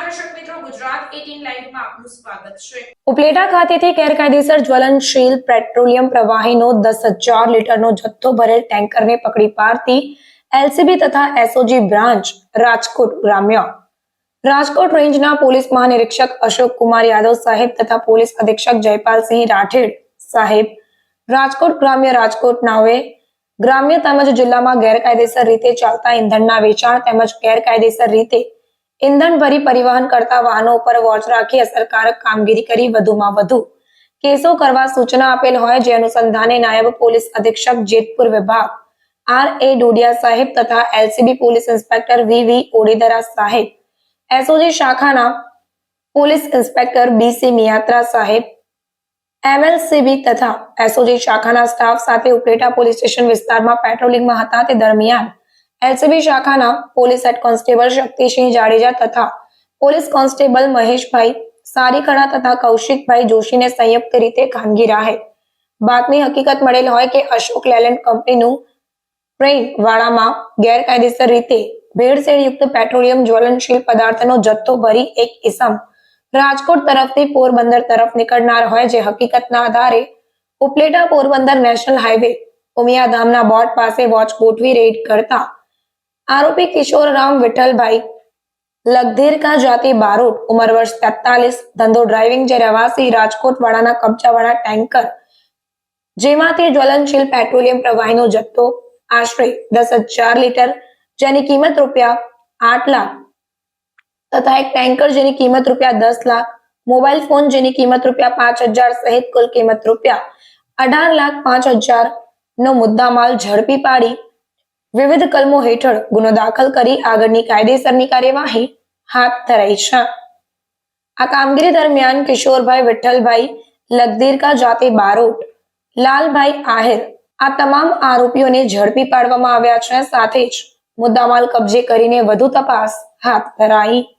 દર્શક મિત્રો, ગુજરાત 18 લાઈવમાં આપનું સ્વાગત છે. ઉપલેટા ખાતેથી ગેરકાયદેસર જ્વલનશીલ પેટ્રોલિયમ પ્રવાહીનો દસ લીટરનો જથ્થો ભરેલ ટેન્કરને પકડી પાડતી એલસીબી તથા એસઓજી બ્રાન્ચ રાજકોટ રેન્જના પોલીસ મહાનિરીક્ષક અશોક કુમાર યાદવ સાહેબ તથા પોલીસ અધિક્ષક જયપાલસિંહ રાઠેડ સાહેબ, રાજકોટ ગ્રામ્ય રાજકોટ નાવે. ગ્રામ્ય તેમજ જિલ્લામાં ગેરકાયદેસર રીતે ચાલતા ઇંધણના વેચાણ તેમજ ગેરકાયદેસર રીતે ઇંધણ ભરી પરિવહન કરતા વાહનો ઉપર વોચ રાખી અસરકારક કામગીરી કરી વધુમાં વધુ. કેસો કરવા સૂચના આપેલ હોય જે અનુસંધાને નાયબ પોલીસ અધિક્ષક જેતપુર વિભાગ, આર એ ડોડિયા સાહેબ તથા LCB police inspector V V Odedara સાહેબ, એસઓજી શાખાના પોલીસ ઇન્સ્પેક્ટર બીસી મિયાત્રા સાહેબ, એમએલસીબી તથા એસઓજી શાખાના સ્ટાફ સાથે ઉપલેટા પોલીસ સ્ટેશન વિસ્તારમાં પેટ્રોલિંગમાં હતા તે દરમિયાન એલસીબી શાખાના police head constable Shaktisinh Jadeja તથા પોલીસ કોન્સ્ટેબલ મહેશભાઈ સારીકણા તથા કૌશિકભાઈ જોશીને સંયુક્ત રીતે ખાનગી રાહે. બાતમી હકીકત મળેલ હોય કે અશોક લેલેન્ડ કંપનીનું ટ્રેન વાળામાં ગેરકાયદેસર રીતે ભેળસેળયુક્ત પેટ્રોલિયમ જ્વલનશીલ પદાર્થનો જથ્થો ભરી એક ઇસમ રાજકોટ તરફથી પોરબંદર તરફ નીકળનાર હોય જે હકીકતના આધારે ઉપલેટા પોરબંદર નેશનલ હાઈવે ઉમિયાધામના બોર્ડ પાસે વોચ ગોઠવી રેડ કરતા આરોપી કિશોરરામ વિઠ્ઠલભાઈ લગધીરકા જાતિ બારોટ ઉંમર વર્ષ તેતાલીસ ધંધો ડ્રાઇવિંગ જે રહેવાસી રાજકોટ વાળાના કબજાવાળા ટેન્કર જેમાંથી જ્વલનશીલ પેટ્રોલિયમ પ્રવાહીનો જથ્થો આશરે દસ હજાર લીટર જેની કિંમત રૂપિયા આઠ લાખ તથા એક ટેન્કર જેની કિંમત રૂપિયા દસ લાખ મોબાઈલ ફોન જેની કિંમત રૂપિયા પાંચ હજાર સહિત કુલ કિંમત રૂપિયા અઢાર લાખ પાંચ હજાર નો મુદ્દામાલ ઝડપી પાડી વિવિધ કલમો હેઠળ ગુનો દાખલ કરી આગળની કાયદેસરની કાર્યવાહી હાથ ધરાઈ છે. આ કામગીરી દરમિયાન કિશોરભાઈ વિઠ્ઠલભાઈ લગદીરકા જાતે બારોટ, લાલભાઈ આહિર આ તમામ આરોપીઓને ઝડપી પાડવામાં આવ્યા છે. સાથે જ મુદ્દામાલ કબજે કરીને વધુ તપાસ હાથ ધરાઈ.